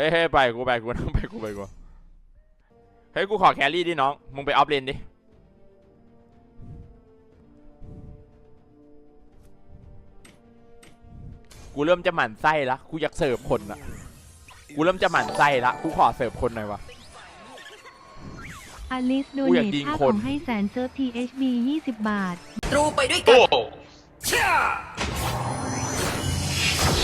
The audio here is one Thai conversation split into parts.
ฮ้ยเฮ้ยไปกูไปกูนั่งไปกูไปกูเฮ้ยกูขอแครี่ดิน้อง มึงไปออฟเลนดิ กูเริ่มจะหมั่นไส้ละ กูอยากเสิร์ฟคนละกูเริ่มจะหมั่นไส้ละ กูขอเสิร์ฟคนหน่อยวะอลิสโดกูอเนยากทยิงค่าคขอนงให้แสนเซิร์ฟ THB 20 บาท ตรูไปด้วยกัโอ้น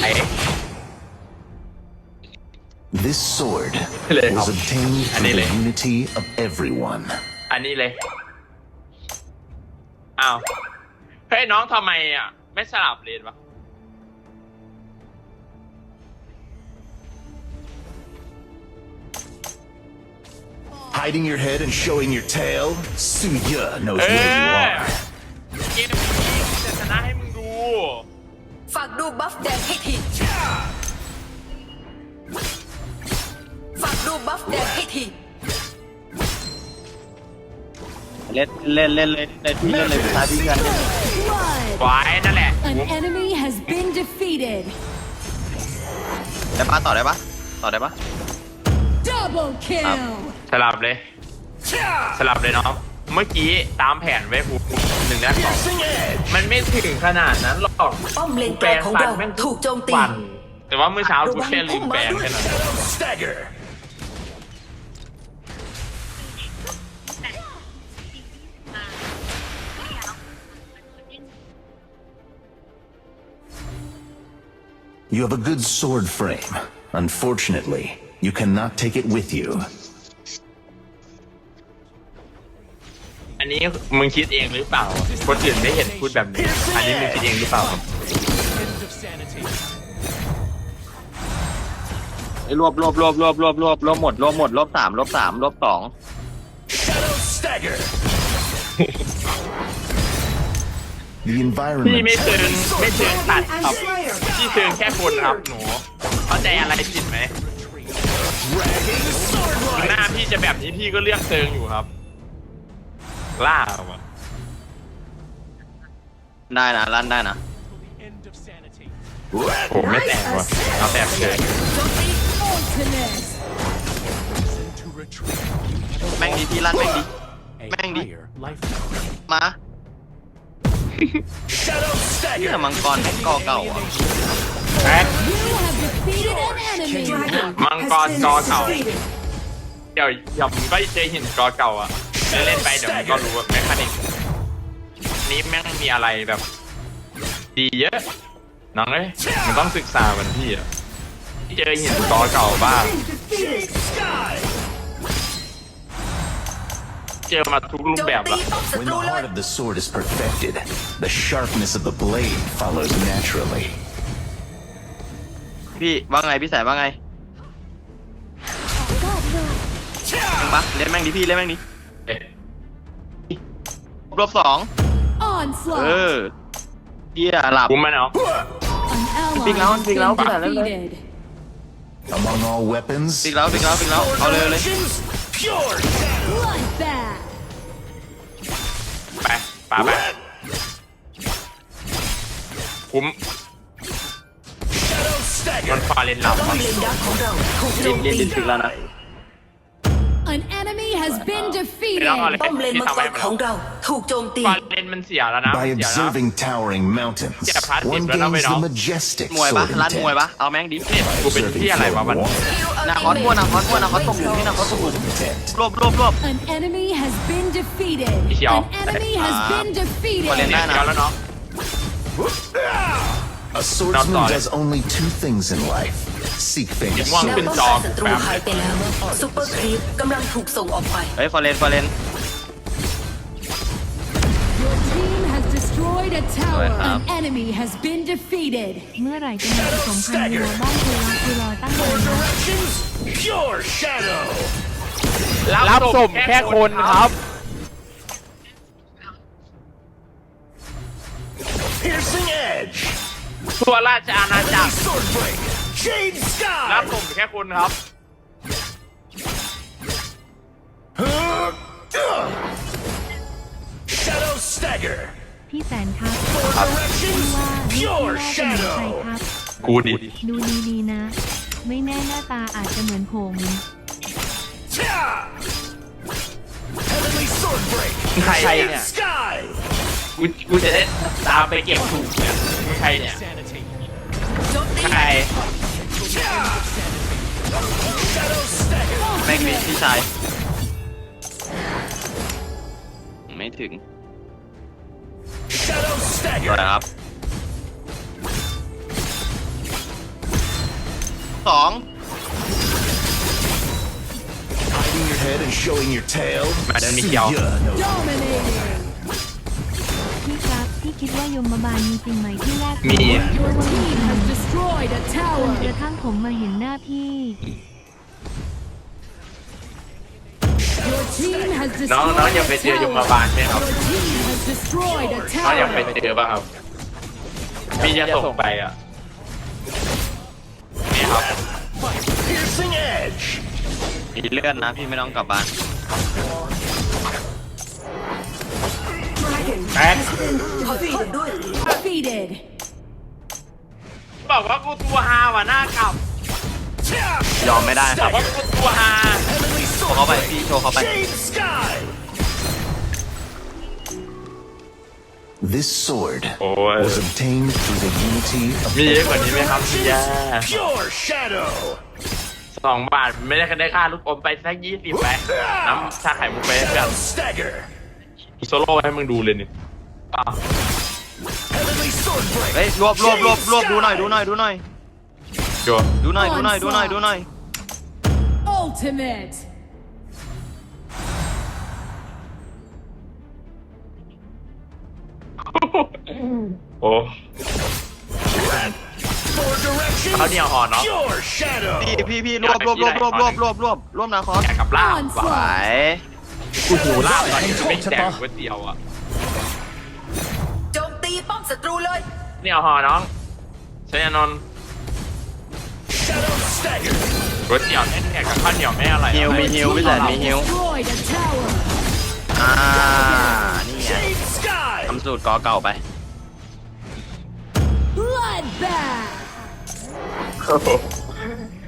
ไอ้ This sword เลยครับ was obtained I through need the it. unity of everyone. อันนี้เลย อ้าว เฮ้ยน้องทำไมอะ ไม่สลับเลนวะ Hiding your head and showing your tail? Suya knows เอ where you อ are. เกมนี้จะชนะให้มึงดู ฝากดูบัฟแดงให้ที เล่นเล่นเล่นเล่นเล่นพี่เล่นเลยพี่ชายพี่กันไว้นั่นแหละ An enemy has been defeated. ได้ปะต่อได้ปะต่อได้ปะ Double kill. สลับเลย สลับเลยน้อง เมื่อกี้ตามแผนไว้กูหนึ่งแรกสองมันไม่ถึงขนาดนั้นหรอกป้อมเลนกูกแปลลางงของฟันเราแม่งถูกโจมตี ฟันแต่ว่าเมื่อเช้ากูแค่ลืมแปลงแค่นั้น Stagger! You have a good sword frame. Unfortunately, you cannot take it with you. อันนี้มึงคิดเองหรือเปล่า คนอื่นไม่เห็นพูดแบบนี้ อันนี้มึงคิดเองหรือเปล่าครับไอ้รวบรวบรวบรวบรวบรวบรวบหมดรวบหมดรวบสามรวบสามรวบสอง Shadow Stagger! the พี่ environment ไม่เชิงไม่เชิงตัดครับ พี่เชิงแค่คนครับหนู เข้าใจอะไรผิดไหมหน้าพี่จะแบบนี้พี่ก็เลือกเชิงอยู่ครับ ล่าออกมาได้นะลั่นได้นะผมไม่แต่งว่ะเอาแต่เชิง Ultimate. แม่งดีพี่ลั่นแม่งดี แม่งดี มา Shadow เนี่ย Stagger! มังกรก่อเก่าอะแอ๊ะ You have defeated an enemy. มังกรกอเก่า เดี๋ยวเดี๋ยวมึงก็เจอหินกอเก่าอะเล่นๆไปเดี๋ยวมึงก็รู้ว่าแมคานิกนี้แม่งมีอะไรแบบ ดีเยอะน้องเอ้ยมันต้องศึกษาเหมือนพี่อะเจอหินกอเก่าบ้าง เจอมาทุกรูปโจมแบบตีละป้อมศั When ตรู the เลย heart of the sword is perfected, the sharpness of the blade follows naturally. พี่ว่าไงพี่สายว่าไงยังปะเล่นแม่งดีพี่เล่นแม่งดีเอ๊ะรวบสอง เอ Onslaught. อเฮียหลับ คุ้มไหมเนาะ An ally Big round, has big round, been big round. defeated. Among all weapons, ฟิกแล้วฟิกแล้วฟิกแล้วเอาเลยเอาเลย pure ไ Bloodbath. ไปป่าไปคุ้ม Shadow มัน Stagger! ฟาเลนลำป้อมอะเลนดักของเราถูกโจลินมลินตี ลินฟิกแล้วนะ An enemy has been defeated. แล้วเอาอะไร ป้อมเลน ที่ มัง ทำ ก ให้ ร มัน ของเราถูกโจมตี ฟาเลนมันเสียแล้วนะ By มันเสียแล้ว observing towering mountains, Yeah, passive, one but now we gains the don't. majestic มวยปะ sword ลั่นมวยปะ intent. เอาแม่งดิ เนี่ยกูเป็น Observing ที่อะไรวะมัน warmth, นาคอสม้วนนาคอสม้วนนาคอสตกหลุมนี่นาคอสตกหลุม intent. รวบรวบรวบ An enemy has been defeated. Yo. An enemy has Ah. been defeated. Valen- เนี่ยเดียวแล้วเนาะ A swordsman sorry. does only two things in life Seek fame. It's one แนวเป็นป้องจอกันศัตรูหายไปแล้วซุปเปอร์ครีปกำลังถูกส่งออกไป เฮ้ยฟอร์เรนฟอร์เรน Your team has destroyed a tower. Right, An um, enemy has been defeated. เมื่อไหร่จะมีผสมพันธุ์วัวบ้านเวลาคือรอตั้งนานนะ Directions, pure shadow. รับสมแค่คนครับ Piercing edge. ทั่วราชอาณาจักร Sword break. Jade รับ sky. ผมแค่คนครับ Shadow stagger. พี่แสนครับ Four directions, ว่านี่ pure ที่ว่าเป็นใคร shadow. ครับ กูดิดูดีๆนะ ไม่แน่หน้าตาอาจจะเหมือนผม Heavenly sword break. ใครเนี่ย Sky. กูกูจะได้ตามไปเก็บถูกเนี่ยมึงใครเนี่ยโจมตีใคร แม่งดีพี่ชายไม่ถึง Shadow ส stagger. วยครับสอง Hiding your head and showing your tail. Madam See Mikiao. Ya, no พี่ครับพี่คิดว่ายมบาลมีจริงไหมที่แรกมี Your team has destroyed a จน tower. กระทั่งผมมาเห็นหน้าพี่ Your team has น้อง destroyed น้องอยากไป a เจอยม tower. บาลไหมครับ Your team has destroyed a น้องอยากไป tower. เจอป่ะครับพี่จะส่งไปอะนี่ครับ Piercing edge. มีเลื่อนนะพี่ไม่ต้องกลับบ้าน แม็กขอโทษด้วย Defeated. บอกว่ากูตัวฮาว่ะหน้ากลับยอมไม่ได้ครับว่ากูตัวฮา Heavenly โชว์ sword เขาไป break. พี่โชว์เขาไป Shade sky. This sword โอ้ย was obtained through the unity of มีเยอะกว่านี้ไหมครับพี่ยา pure shadow. สองบาทไม่ได้ได้ค่าลูกอมไปสักยี่สิบไปน้ำชาไข่มุกไปให้เพื่อน Shadow stagger. โซโล่ให้มึงดูเลยนี่อะ Heavenly sword break. เฮ้ยรวบรวบรวบรวบดูหน่อยดูหน่อยดูหน่อยโยดูหน่อยดูหน่อยดูหน่อยดูหน่อย Ultimate. โอ้ Four directions. เขาเนี่ยหอเนาะ Pure shadow. พี่พี่พี่รวบรวบรวบรวบรวบรวบรวบรวบนาคอสแกะกับลาบไหว Onslaught. กูหูลาบตอนนี้ไม่แดกก๋วยเตี๋ยวอะโจมตีป้อมศัตรูเลย เนี่ยหอน้องชยานนท์ Shadow stagger. ก๋วยเตี๋ยวแน่ๆกับข้าวเหนียวไม่อะไรฮิวมีฮิวพี่แสนมีฮิว Destroyed a tower. อ่า นี่ไง Shade sky. ทำสูตรกอเก่าไป Bloodbath.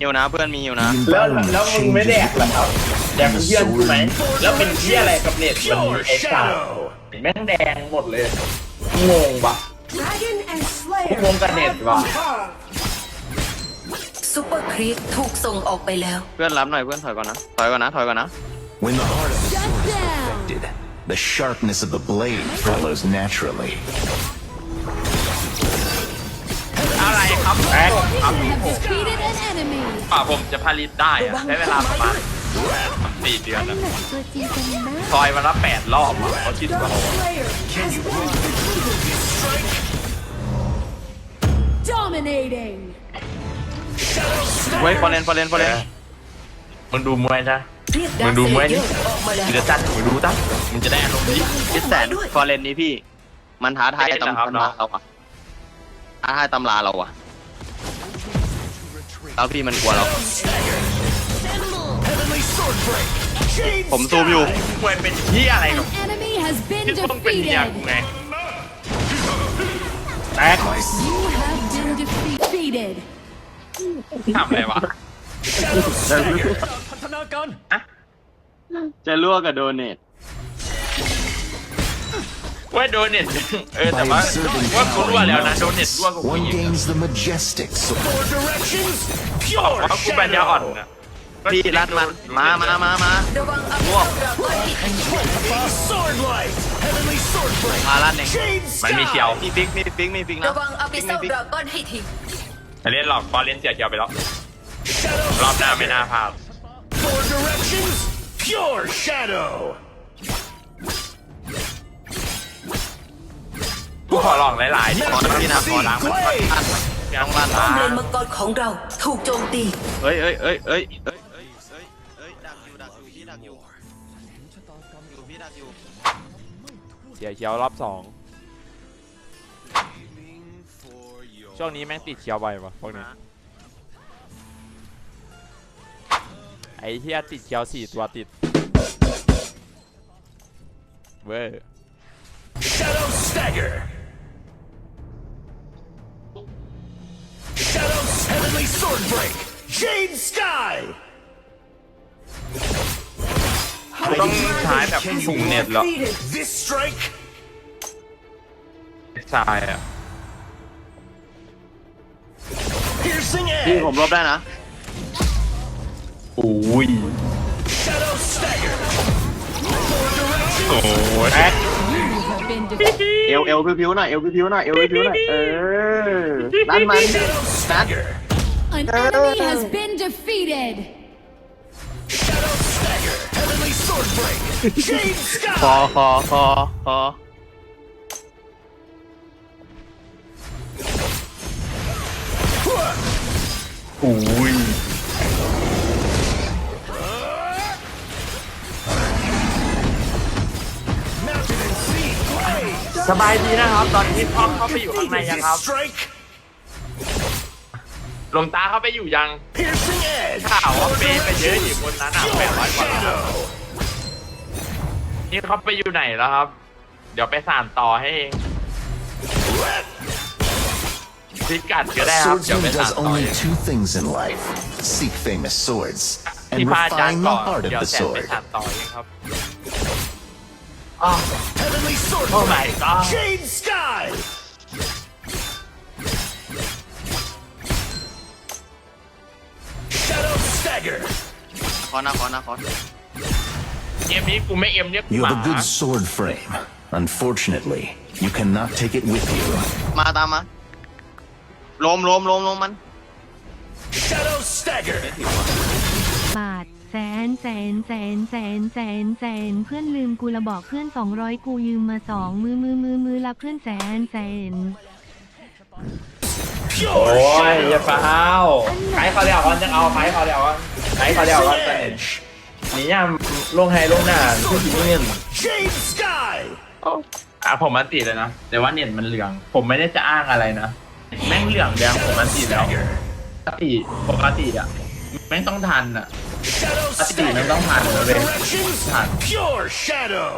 ฮิวนะเพื่อนมีฮิวนะ แล้วแล้วมึงไม่แดกเหรอครับแดกเป็นเพื่อนใช่ไหมแล้วเป็นเพื่ออะไรกับเน็ตวันนี้ Pure ไอ้สัตว์ shadow. แม่งแดงหมดเลยงงปะ Dragon and งงกับเน็ตวะซูเปอร์ครีปถูกส่งออกไปแล้ว เพื่อนรับหน่อยเพื่อนถอยก่อนนะ ถอยก่อนนะ ถอยก่อนนะ When the heart of the Shut sword is down. affected, the sharpness of the blade follows naturally. อะไรครับแม็กครับ You have defeated an enemy. ป่าผมจะผลิตได้อะใช้เวลาประมาณ สี่เดือนอะตัวจริงกันนะซอยวันละแปดรอบอะเขาคิดว่า Dominating. เว้ยฟอร์เรนฟอร์เรนฟอร์เรนมึงดูมวยนะเรียกมึดางร์ดูคมวยเลนี่เยอร์ออกมาแล้วมึงจะจัดมึงดูตั้งมึงจะได้อารมณ์ดีคิดแสนฟอร์เรนนี้พี่ มันท้าทายไม่เล่นตำนะครับตำราเราอะท้าทายตำราเราอะแล้วพี่มันกลัวเรา ผมซูมอยู่มวยเป็นที่อะไรกับ An enemy has been ที่ต้องเป็นเมียกู defeated. ไงแตก You have been defeated. ทำอะไรวะ stagger. จะรั่วกับโดเนทว่าโดนเน็ตเออแต่ว่าว่ากูรู้แล้วนะ โดนเน็ตรั่วกับกู One ยิง gains the majestic sword. Four directions. บอก Pure ว่ากูปัญญาอ่อน shadow. นะ พี่รัดมันมามามามาระวังอภิษฎราก้อนที่ทิ้ง Sword light. Heavenly sword break. มาลัดเอง Shade มันมีเชียวมีฟิกมีฟิกมีฟิกนะระวังอภิฟิกษมีฎฟิกราก้อนให้ทิ้งเล่นหลอกพอเล่นเสียเชียวไปแล้ว Shadow รอบหน้าไม่น่าพลาด Four directions. Pure shadow. กูขอลองหลายๆดิขอนะพี่นะขอล้างมัน Blade. ยังบ้านป้อล้ามเลนงมังกรของเราถูกโจมตีเอ้ยเอ้ยเอ้ยเอ้ย อยู่พี่ดักอยู่เสียเขียวรอบสองช่วงนี้แม่งติดเขียวบ่อยวะพวกนี้ไอ้เฮียติดเขียวสี่ตัวติดเว้ย Shadow stagger. Shadow heavenly sword break. Jade Sky! กูต้องใช้แบบถุงเน็ตเหรอ This strike ทรายอะ piercing พี่ edge. ผมรบได้นะอุ้ย Shadow stagger. โอ้ย Have been defeated. เอวเอวพิวๆหน่อยเอวพิวๆหน่อยเอวพิวๆหน่อยเออนั่นมัน Shadow stagger. An enemy has been defeated. คอ Sky. คอคอคออุ้ย Mountain and sea. Blade. สบายดีนะครับ ตอนนี้พ่อเข้าไปอยู่ข้างในยัง This ครับ strike หลวงตาเข้าไปอยู่ยัง piercing edge. ข่าวว่าเปย์ไปเยอะอยู่คนนั้นอะแปดร้อยกว่าล้า น Shadow. นี่เขาไปอยู่ไหนแล้วครับ เดี๋ยวไปสานต่อให้เองพิกัดก็ได้ครับ เดี๋ยว Swordsman ไปสาน does ต่อ only เอง two things in life seek famous swords ที่ and พระอาจารย์ refine ก่ the อน heart เดี๋ยว of the แสนไป sword. สานต่อเองครับอ้าว Heavenly sword Oh break. my god. Jade Sky. Shadow stagger. คอนะคอนะคอ เกมนี้กูไม่เอ็มเรียกกู You หมา have a good sword frame. Unfortunately, you cannot take it with you. มาตามมาลมลมลมลมมัน Shadow stagger. บาทแสนแสนแสนแสนแสนแสนเพื่อนลืมกูละบอกเพื่อน 200 กูยืมมาสองมือมือมือมือละเพื่อนแสนแสน Pure โอ้ย shadow. อย่าเปล่าใครเขาเรียกว่าจะเอาใครเขาเรียกว่าใครเขาเรียกว่า Piercing จะเน็ต edge. นี่ย่ำลงไฮลงหน้าที่ที่นี่ Jade Sky. อะผมมันติดเลยนะ แต่ว่าเน็ตมันเหลือง ผมไม่ได้จะอ้างอะไรนะ แม่งเหลืองแดงผมมันติดแล้ว Stagger. ปกติปกติอะ แม่งต้องทันอะ Shadow ปกติแม่งต้อง stagger. ทันเลย Directions. ทัน Pure shadow.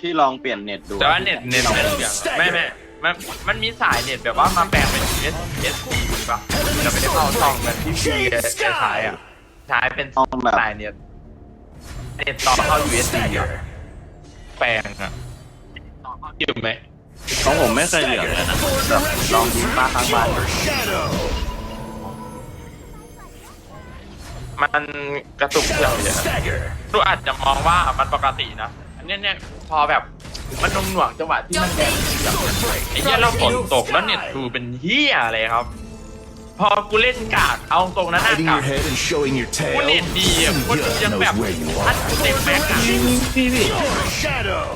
พี่ลองเปลี่ยนเน็ตดู แต่ว่าเน็ตเน็ตไม่เหลืองไม่ไม่มันมันมีสายเน็ตแบบว่ามาแปลงเป็น S S P ป่ะเราไม่ได้เข้าช่องแบบที่พีจะใช้อะ ใช้เป็นสายเน็ตเน็ตต่อเข้า USB อะ Stagger. แปลงอะอยู่ไหมของผมไม่เคยเหลืองเลยนะ Four แบบลอง directions. ยิงปลาข้างบ้าน Pure shadow. มันกระตุกเครื่อง Shadow เยอะ stagger. ดูอาจจะมองว่ามันปกตินะ อันเนี้ยเนี่ยพอแบบมันนุ่งหน่วงจังหวะที่มันแบบ Sword break. ไอ้เหี้ยเราฝนตกแล้วเน็ตกูเป็นเหี้ยอะไรครับ พอกูเล่นกากเอาตรงนั้นหน้า Hiding กา your ก head and showing your กู tail. เน็ตดีอ่ะกู Good ยังแบบ knows where you ทัด are. กูเต็มแม็กซ์อ่ะ Pure shadow.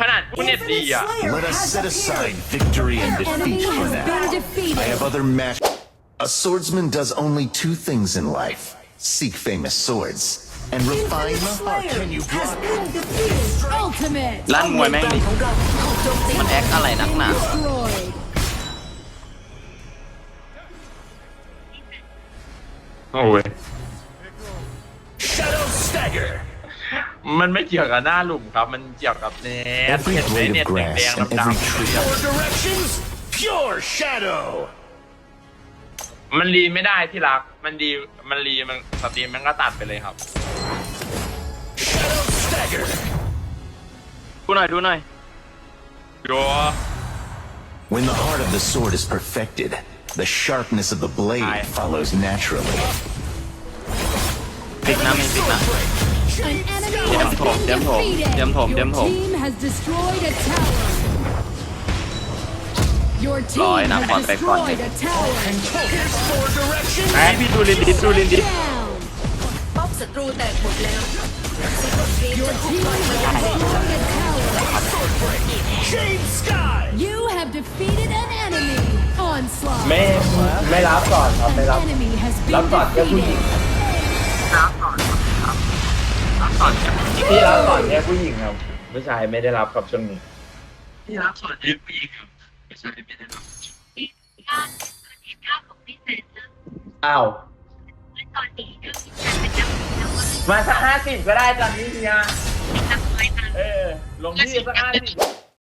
ขนาดกูเน็ตดีอ่ะ Let us set aside victory and An enemy defeat for has been now. I defeated. have other match. A swordsman does only two things in life seek famous swords and refine the heart. Can you block? Ultimate ลั่นมวยแม่งดิ ของเราถูกโจมตี มันแอคอะไรนักหนา destroyed. โอ้ย Shadow stagger. มันไม่เกี่ยวกับหน้าหลุมครับ มันเกี่ยวกับเน็ต Every เห็นไหม blade เน็ต of แด grass ง and ๆดำ every ๆ tree. Four directions. Pure shadow. มันรีไม่ได้ที่รัก มันดี มันรีมันสตรีมมันก็ตัดไปเลยครับ Shadow stagger. ดูหน่อยดูหน่อย โย When the heart of the sword is perfected, the sharpness of the blade Aye. follows naturally. ปิกนะมีปิกนะ An enemy Đếm has thổm, been đếm thổm, defeated. đếm thổm, Your đếm thổm. team has destroyed a tower. Your team Rồi, nằm has còn phải còn destroyed a tower. Here's four directions. ไอพี่ดูลินดิดูลินดิ Down. ป้อมศัตรูแตกหมดแล้วซุปเปอร์ครีปจะถูกปล่อยมายัง Destroyed a tower. Jade sky. You have defeated an enemy. Onslaught. ไม่ ไม่รับก่อนครับไม่ An รับ enemy has รับ been ก่อนแค่ผู้หญิง defeated. พี่รับก่อนแค่ผู้หญิงครับผู้ชายไม่ได้รับครับช่วงนี้ที่รักส่วนเอฟอีครับไม่ใช่ไม่ได้รับอ้าวมาสักห้าสิบก็ได้ตอนนี้เฮียเออลงที่สักห้าสิบ